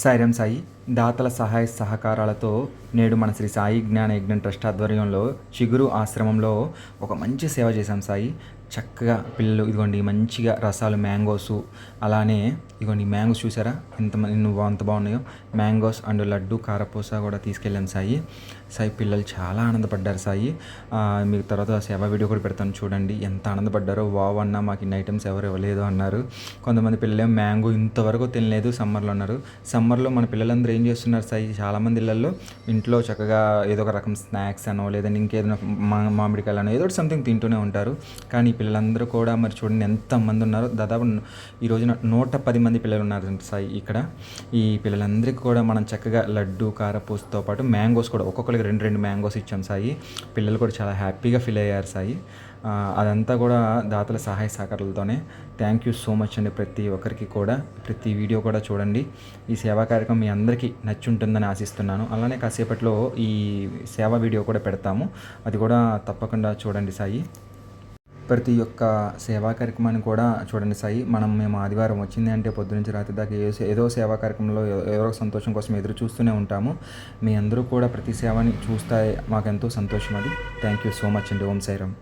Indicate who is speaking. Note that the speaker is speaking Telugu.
Speaker 1: సాయిరం సాయి దాతల సహాయ సహకారాలతో నేడు మన శ్రీ సాయి జ్ఞాన యజ్ఞం ట్రస్ట్ ఆధ్వర్యంలో చిగురు ఆశ్రమంలో ఒక మంచి సేవ చేశాం సాయి. చక్కగా పిల్లలు ఇదిగోండి మంచిగా రసాలు మ్యాంగోస్ అలానే ఇదిగోండి మ్యాంగోస్ చూసారా? ఎంత మ- నువ్వు అంత బాగున్నాయో. మ్యాంగోస్ అండ్ లడ్డు కారపూస కూడా తీసుకెళ్ళాను సాయి. సాయి పిల్లలు చాలా ఆనందపడ్డారు సాయి. మీకు తర్వాత సేవ వీడియో కూడా పెడతాను చూడండి. ఎంత ఆనందపడ్డారో. వావ్ అన్న మాకు ఇన్ని ఐటమ్స్ ఎవరు ఇవ్వలేదు అన్నారు. కొంతమంది పిల్లలు మ్యాంగో ఇంతవరకు తినలేదు సమ్మర్లో ఉన్నారు సమ్మర్లో మన పిల్లలందరూ ఏం చేస్తున్నారు సాయి? చాలామంది ఇళ్ళల్లో ఇంట్లో చక్కగా ఏదో ఒక రకం స్నాక్స్ అనో లేదంటే ఇంకేదైనా మా మామిడికాయలు ఏదో ఒకటి సంథింగ్ తింటూనే ఉంటారు. కానీ పిల్లలందరూ కూడా మరి చూడండి ఎంతమంది ఉన్నారో. దాదాపు ఈ రోజున నూట పది మంది పిల్లలు ఉన్నారు సాయి ఇక్కడ. ఈ పిల్లలందరికీ కూడా మనం చక్కగా లడ్డు కారపూసతో పాటు మ్యాంగోస్ కూడా ఒక్కొక్కరికి రెండు రెండు మ్యాంగోస్ ఇచ్చాం సాయి. పిల్లలు కూడా చాలా హ్యాపీగా ఫీల్ అయ్యారు సాయి. అదంతా కూడా దాతల సహాయ సహకారాలతోనే. థ్యాంక్ యూ సో మచ్ అండి ప్రతి ఒక్కరికి కూడా. ప్రతి వీడియో కూడా చూడండి. ఈ సేవా కార్యక్రమం మీ అందరికీ నచ్చి ఉంటుందని ఆశిస్తున్నాను. అలానే కాసేపట్లో ఈ సేవా వీడియో కూడా పెడతాము. అది కూడా తప్పకుండా చూడండి సాయి. ప్రతి ఒక్క సేవా కార్యక్రమాన్ని కూడా చూడండి సాయి మనం మేము ఆదివారం వచ్చింది అంటే పొద్దునుంచి రాత్రి దాకా ఏ ఏదో సేవా కార్యక్రమంలో ఎవరో ఏదో ఒక సంతోషం కోసం ఎదురు చూస్తూనే ఉంటాము. మీ అందరూ కూడా ప్రతి సేవని చూస్తే మాకెంతో సంతోషం అది. థ్యాంక్ యూ సో మచ్ అండి. ఓం సాయిరామ్.